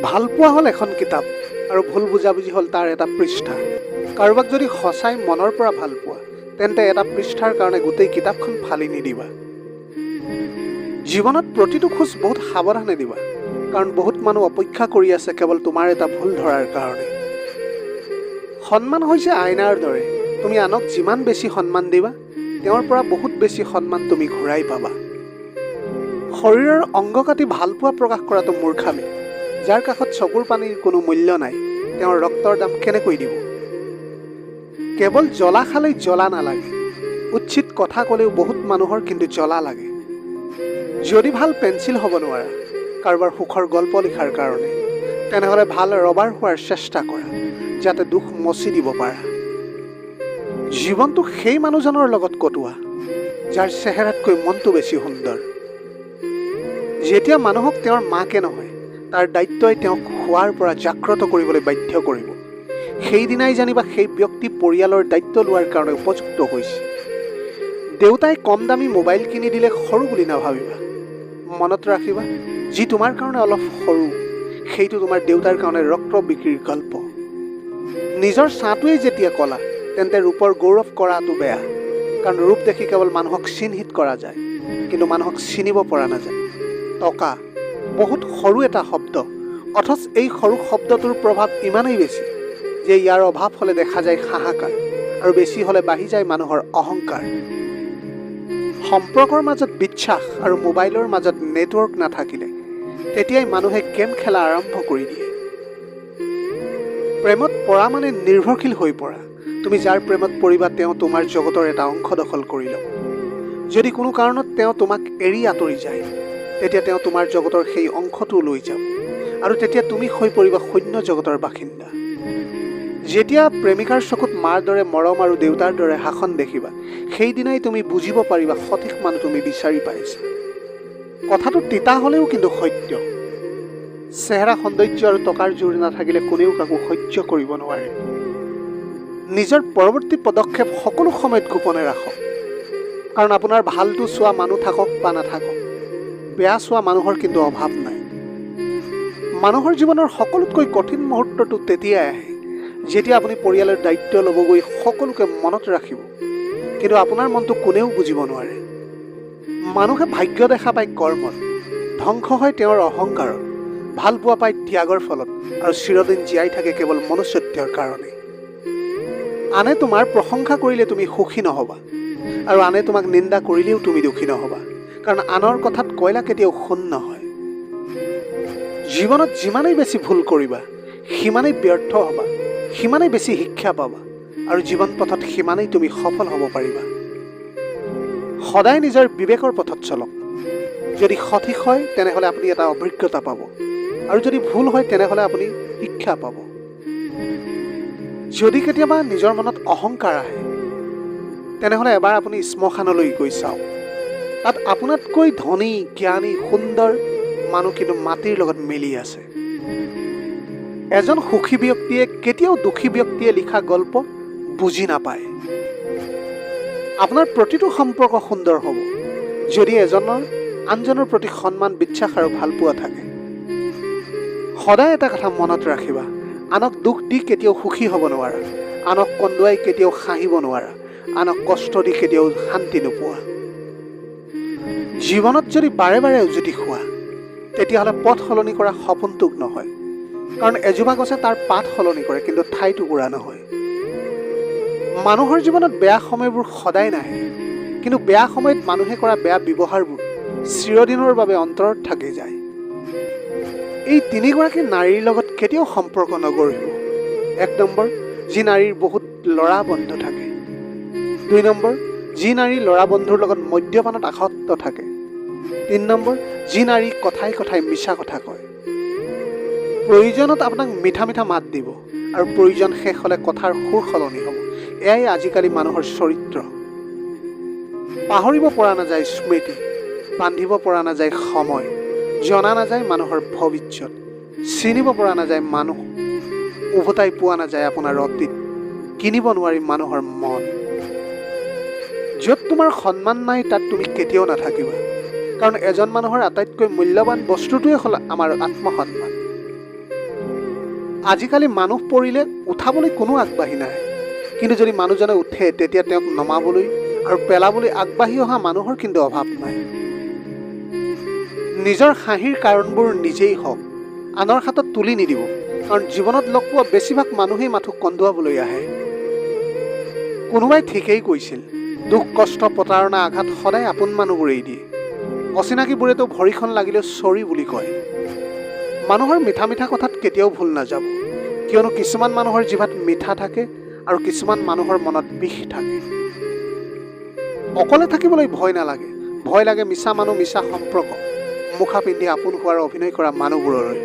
ভালপোৱা হ'ল এখন কিতাপ আৰু ভুল বুজাবুজি হ'ল তাৰ এটা পৃষ্ঠা। কাৰোবাক যদি সঁচাই মনৰ পৰা ভাল পোৱা তেন্তে এটা পৃষ্ঠাৰ কাৰণে গোটেই কিতাপখন ফালি নিদিবা। জীৱনত প্ৰতিটো খোজ বহুত সাৱধানে দিবা কাৰণ বহুত মানুহ অপেক্ষা কৰি আছে কেৱল তোমাৰ এটা ভুল ধৰাৰ কাৰণে। সন্মান হৈছে আইনাৰ দৰে। তুমি আনক যিমান বেছি সন্মান দিবা তেওঁৰ পৰা বহুত বেছি সন্মান তুমি ঘূৰাই পাবা। শৰীৰৰ অংগ কাটি ভালপোৱা প্ৰকাশ কৰাটো মূৰ্খামি। যাৰ কাষত চকুৰ পানীৰ কোনো মূল্য নাই, তেওঁৰ ৰক্তৰ দাম কেনেকৈ দিব? কেৱল জ্বলা খালেই জ্বলা নালাগে। উচিত কথা ক'লেও বহুত মানুহৰ কিন্তু জ্বলা লাগে। যদি ভালো পেঞ্চিল হ'ব নোৱাৰা, কাৰোবাৰ সুখৰ গল্প লিখাৰ কাৰণে, তেনেহ'লে ভালো ৰবাৰ হোৱাৰ চেষ্টা কৰা, যাতে দুখ মচি দিব পাৰা। জীৱনটো সেই মানুহজনৰ লগত কটোৱা, যাৰ চেহেৰাতকৈ মনটো বেছি সুন্দৰ। যেতিয়া মানুহক তেওঁৰ মাকে নহয় তাৰ দায়িত্বই তেওঁক খোৱাৰ পৰা জাগ্ৰত কৰিবলৈ বাধ্য কৰিব। সেইদিনাই জানিবা সেই ব্যক্তি পৰিয়ালৰ দায়িত্ব লোৱাৰ কাৰণে উপযুক্ত হৈছে। দেউতাই কম দামী মোবাইল কিনি দিলে সৰু বুলি নাভাবিবা। মনত ৰাখিবা, যি তোমাৰ কাৰণে অলপ সৰু, সেইটো তোমাৰ দেউতাৰ কাৰণে ৰক্ত বিক্ৰীৰ গল্প। নিজৰ ছাটোৱেই যেতিয়া ক'লা, তেন্তে ৰূপৰ গৌৰৱ কৰাটো বেয়া। কাৰণ ৰূপ দেখি কেৱল মানুহক চিহ্নিত কৰা যায়, কিন্তু মানুহক চিনিব পৰা নাযায়। টকা বহুত সৰু এটা শব্দ। অথচ এই সৰু শব্দটোৰ প্ৰভাৱ ইমানেই বেছি যে ইয়াৰ অভাৱ হ'লে দেখা যায় হাহাকাৰ আৰু বেছি হ'লে বাঢ়ি যায় মানুহৰ অহংকাৰ। সম্পৰ্কৰ মাজত বিশ্বাস আৰু মোবাইলৰ মাজত নেটৱৰ্ক নাথাকিলে তেতিয়াই মানুহে গেম খেলা আৰম্ভ কৰি দিয়ে। প্ৰেমত পৰা মানে নিৰ্ভৰশীল হৈ পৰা। তুমি যাৰ প্ৰেমত পৰিবা তেওঁ তোমাৰ জগতৰ এটা অংশ দখল কৰি ল'ব। যদি কোনো কাৰণত তেওঁ তোমাক এৰি আঁতৰি যায় তেতিয়া তেওঁ তোমাৰ জগতৰ সেই অংশটো লৈ যাব আৰু তেতিয়া তুমি হৈ পৰিবা শূন্য জগতৰ বাসিন্দা। যেতিয়া প্ৰেমিকাৰ চকুত মাৰ দৰে মৰম আৰু দেউতাৰ দৰে শাসন দেখিবা, সেইদিনাই তুমি বুজিব পাৰিবা সঠিক মানুহ তুমি বিচাৰি পাইছা। কথাটো তিতা হ'লেও কিন্তু সত্য। চেহেৰা সৌন্দৰ্য আৰু টকাৰ জোৰ নাথাকিলে কোনেও কাকো সহ্য কৰিব নোৱাৰে। নিজৰ পৰৱৰ্তী পদক্ষেপ সকলো সময়ত গোপনে ৰাখক। কাৰণ আপোনাৰ ভালটো চোৱা মানুহ থাকক বা নাথাকক। বেয়া চোৱা মানুহৰ কিন্তু অভাৱ নাই। মানুহৰ জীৱনৰ সকলোতকৈ কঠিন মুহূৰ্তটো তেতিয়াই আহে যেতিয়া আপুনি পৰিয়ালৰ দায়িত্ব ল'বগৈ সকলোকে মনত ৰাখিব। কিন্তু আপোনাৰ মনটো কোনেও বুজিব নোৱাৰে। মানুহে ভাগ্য দেখা পায় কৰ্মত ধ্বংস হয় তেওঁৰ অহংকাৰত ভাল পোৱা পায় ত্যাগৰ ফলত আৰু চিৰদিন জীয়াই থাকে কেৱল মনুষ্যত্বৰ কাৰণে। আনে তোমাৰ প্ৰশংসা কৰিলে তুমি সুখী নহ'বা আৰু আনে তোমাক নিন্দা কৰিলেও তুমি দুখী নহ'বা। কাৰণ আনৰ কথাত কয়লা কেতিয়াও সোণ নহয়। জীৱনত যিমানেই বেছি ভুল কৰিবা সিমানেই ব্যৰ্থ হ'বা সিমানেই বেছি শিক্ষা পাবা আৰু জীৱন পথত সিমানেই তুমি সফল হ'ব পাৰিবা। সদায় নিজৰ বিবেকৰ পথত চলক। যদি সঠিক হয় তেনেহ'লে আপুনি এটা অভিজ্ঞতা পাব। আৰু যদি ভুল হয় তেনেহ'লে আপুনি শিক্ষা পাব। যদি কেতিয়াবা নিজৰ মনত অহংকাৰ আহে তেনেহ'লে এবাৰ আপুনি শ্মশানলৈ গৈ চাওক। তাত আপোনাতকৈ ধনী জ্ঞানী সুন্দৰ মানুহ কিন্তু মাটিৰ লগত মিলি আছে। এজন সুখী ব্যক্তিয়ে কেতিয়াও দুখী ব্যক্তিয়ে লিখা গল্প বুজি নাপায়। আপোনাৰ প্ৰতিটো সম্পৰ্ক সুন্দৰ হ'ব যদি এজনৰ আনজনৰ প্ৰতি সন্মান বিশ্বাস আৰু ভালপোৱা থাকে। সদায় এটা কথা মনত ৰাখিবা আনক দুখ দি কেতিয়াও সুখী হ'ব নোৱাৰা আনক কন্দুৱাই কেতিয়াও হাঁহিব নোৱাৰা আনক কষ্ট দি কেতিয়াও শান্তি নোপোৱা। জীৱনত যদি বাৰে বাৰে উজুতি খোৱা তেতিয়াহ'লে পথ সলনি কৰা সপোনটোক নহয়। কাৰণ এজোপা গছে তাৰ পাত সলনি কৰে কিন্তু ঠাই টুকুৰা নহয়। মানুহৰ জীৱনত বেয়া সময়বোৰ সদায় নাহে কিন্তু বেয়া সময়ত মানুহে কৰা বেয়া ব্যৱহাৰবোৰ চিৰদিনৰ বাবে অন্তৰত থাকি যায়। এই তিনিগৰাকী নাৰীৰ লগত কেতিয়াও সম্পৰ্ক নগঢ়িব। এক নম্বৰ যি নাৰীৰ বহুত ল'ৰা বন্ধু থাকে। দুই নম্বৰ যি নাৰী ল'ৰা বন্ধুৰ লগত মদ্যপানত আসক্ত থাকে। তিনি নম্বৰ যি নাৰী কথাই কথাই মিছা কথা কয়। প্ৰয়োজনত আপোনাক মিঠা মিঠা মাত দিব আৰু প্ৰয়োজন শেষ হ'লে কথাৰ সুৰ সলনি হ'ব। এয়াই আজিকালি মানুহৰ চৰিত্ৰ। পাহৰিব পৰা নাযায় স্মৃতি, বান্ধিব পৰা নাযায় সময়, জনা নাযায় মানুহৰ ভৱিষ্যত, চিনিব পৰা নাযায় মানুহ, উভতাই পোৱা নাযায় আপোনাৰ অতীত, কিনিব নোৱাৰি মানুহৰ মন। য'ত তোমাৰ সন্মান নাই, তাত তুমি কেতিয়াও নাথাকিবা। কাৰণ এজন মানুহৰ আটাইতকৈ মূল্যৱান বস্তুটোৱে হ'ল আমাৰ আত্মসন্মান। আজিকালি মানুহ পৰিলে উঠাবলৈ কোনো আগবাঢ়ি নাহে। কিন্তু যদি মানুহজনে উঠে তেতিয়া তেওঁক নমাবলৈ আৰু পেলাবলৈ আগবাঢ়ি অহা মানুহৰ কিন্তু অভাৱ নাই। নিজৰ হাঁহিৰ কাৰণবোৰ নিজেই হওক আনৰ হাতত তুলি নিদিব কাৰণ জীৱনত লগ পোৱা বেছিভাগ মানুহেই মাথো কন্দুৱাবলৈ আহে। কোনোবাই ঠিকেই কৈছিল দুখ কষ্ট প্ৰতাৰণা আঘাত সদায় আপোন মানুহবোৰেই দিয়ে। অচিনাকিবোৰেতো ভৰিখন লাগিলে চৰি বুলি কয়। মানুহৰ মিঠা মিঠা কথাত কেতিয়াও ভুল নাযাব। কিয়নো কিছুমান মানুহৰ জিভাত মিঠা থাকে আৰু কিছুমান মানুহৰ মনত বিষ থাকে। অকলে থাকিবলৈ ভয় নালাগে। ভয় লাগে মিছা মানুহ মিছা সম্পৰ্ক। মুখা পিন্ধি আপোন হোৱাৰ অভিনয় কৰা মানুহবোৰলৈ।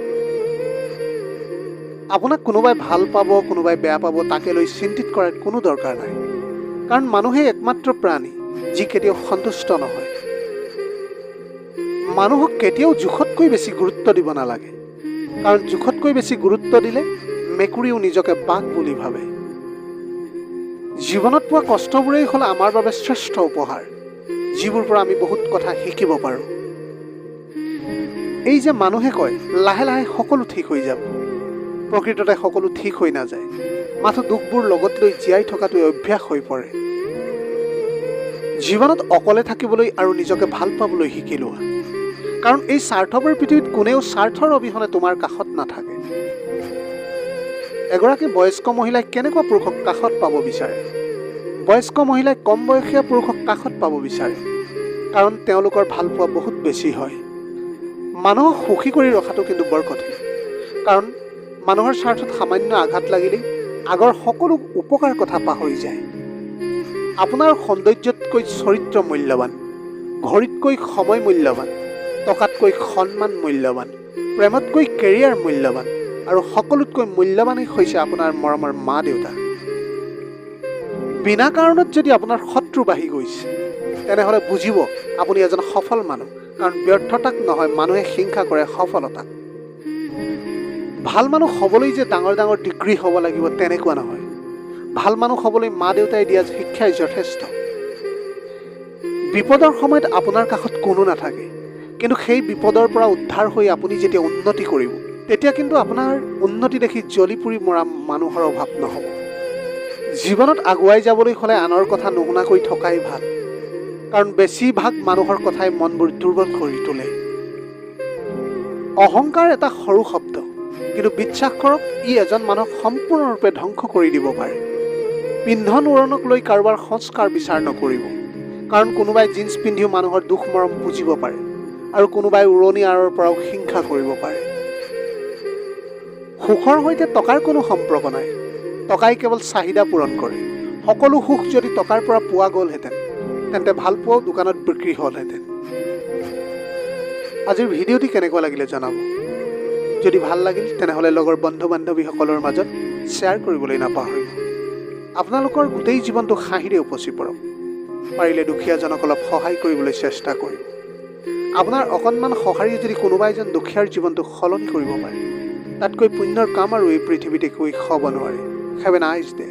আপোনাক কোনোবাই ভাল পাব কোনোবাই বেয়া পাব তাকে লৈ চিন্তিত কৰাৰ কোনো দৰকাৰ নাই। কাৰণ মানুহেই একমাত্ৰ প্ৰাণী যি কেতিয়াও সন্তুষ্ট নহয়। মানুহক কেতিয়াও জোখতকৈ বেছি গুৰুত্ব দিব নালাগে। কাৰণ জোখতকৈ বেছি গুৰুত্ব দিলে মেকুৰীও নিজকে বাঘ বুলি ভাবে। জীৱনত পোৱা কষ্টবোৰেই হ'ল আমাৰ বাবে শ্ৰেষ্ঠ উপহাৰ, যিবোৰ পৰা আমি বহুত কথা শিকিব পাৰোঁ। এই যে মানুহে কয়, লাহে লাহে সকলো ঠিক হৈ যাব প্ৰকৃততে সকলো ঠিক হৈ নাযায়। মাথো দুখবোৰ লগত লৈ জীয়াই থকাটোৱে অভ্যাস হৈ পৰে। জীৱনত অকলে থাকিবলৈ আৰু নিজকে ভালো পাবলৈ শিকি লোৱা কাৰণ এই স্বাৰ্থপৰ পৃথিৱীত কোনেও স্বাৰ্থৰ অবিহনে তোমাৰ কাষত নাথাকে। এগৰাকী বয়স্ক মহিলাই কেনেকুৱা পুৰুষক কাষত পাব বিচাৰে? বয়স্ক মহিলাই কম বয়সীয়া পুৰুষক কাষত পাব বিচাৰে কাৰণ তেওঁলোকৰ ভালপোৱা বহুত বেছি হয়। মানুহক সুখী কৰি ৰখাটো কিন্তু বৰ কঠিন কাৰণ মানুহৰ স্বাৰ্থত সামান্য আঘাত লাগিলেই আগৰ সকলো উপকাৰ কথা পাহৰি যায়। আপোনাৰ সৌন্দৰ্যতকৈ চৰিত্ৰ মূল্যৱান ঘড়ীতকৈ সময় মূল্যৱান টকাতকৈ সন্মান মূল্যৱান, প্ৰেমতকৈ কেৰিয়াৰ মূল্যৱান আৰু সকলোতকৈ মূল্যৱানেই হৈছে আপোনাৰ মৰমৰ মা দেউতা বিনা কাৰণত যদি আপোনাৰ শত্ৰু বাঢ়ি গৈছে, তেনেহ'লে বুজিব আপুনি এজন সফল মানুহ, কাৰণ ব্যৰ্থতাক নহয়, মানুহে হিংসা কৰে সফলতাক। ভালো মানুহ হ'বলৈ যে ডাঙৰ ডাঙৰ ডিগ্ৰী হ'ব লাগিব তেনেকুৱা নহয়। ভালো মানুহ হ'বলৈ মা দেউতাই দিয়া শিক্ষাই যথেষ্ট। বিপদৰ সময়ত আপোনাৰ কাষত কোনো নাথাকে। কিন্তু সেই বিপদৰ পৰা উদ্ধাৰ হৈ আপুনি যেতিয়া উন্নতি কৰিব তেতিয়া কিন্তু আপোনাৰ উন্নতি দেখি জ্বলি পুৰি মৰা মানুহৰ অভাৱ নহ'ব। জীৱনত আগুৱাই যাবলৈ হ'লে আনৰ কথা নুশুনাকৈ থকাই ভাল কাৰণ বেছিভাগ মানুহৰ কথাই মনবোৰ দুৰ্বল কৰি তোলে। অহংকাৰ এটা সৰু শব্দ কিন্তু বিশ্বাস কৰক ই এজন মানুহক সম্পূৰ্ণৰূপে ধ্বংস কৰি দিব পাৰে। পিন্ধন উৰণক লৈ কাৰোবাৰ সংস্কাৰ বিচাৰ নকৰিব কাৰণ কোনোবাই জীন্স পিন্ধিও মানুহৰ দুখ মৰম বুজিব পাৰে। আৰু কোনোবাই উৰণি আঁৰৰ পৰাও হিংসা কৰিব পাৰে। সুখৰ সৈতে টকাৰ কোনো সম্পৰ্ক নাই। টকাই কেৱল চাহিদা পূৰণ কৰে। সকলো সুখ যদি টকাৰ পৰা পোৱা গ'লহেঁতেন তেন্তে ভালপোৱাও দোকানত বিক্ৰী হ'লহেঁতেন। আজিৰ ভিডিঅ'টি কেনেকুৱা লাগিলে জনাব? যদি ভাল লাগিল তেনেহ'লে লগৰ বন্ধু বান্ধৱীসকলৰ মাজত শ্বেয়াৰ কৰিবলৈ নাপাহৰিব। আপোনালোকৰ গোটেই জীৱনটো হাঁহিৰে উপচি পৰক। পাৰিলে দুখীয়াজনক অলপ সহায় কৰিবলৈ চেষ্টা কৰিব আপোনাৰ অকণমান সঁহাৰিয়ে যদি কোনোবা এজন দুখীয়াৰ জীৱনটো সলনি কৰিব পাৰে তাতকৈ পুণ্যৰ কাম আৰু এই পৃথিৱীত একোৱেই হ'ব নোৱাৰে। Have a nice day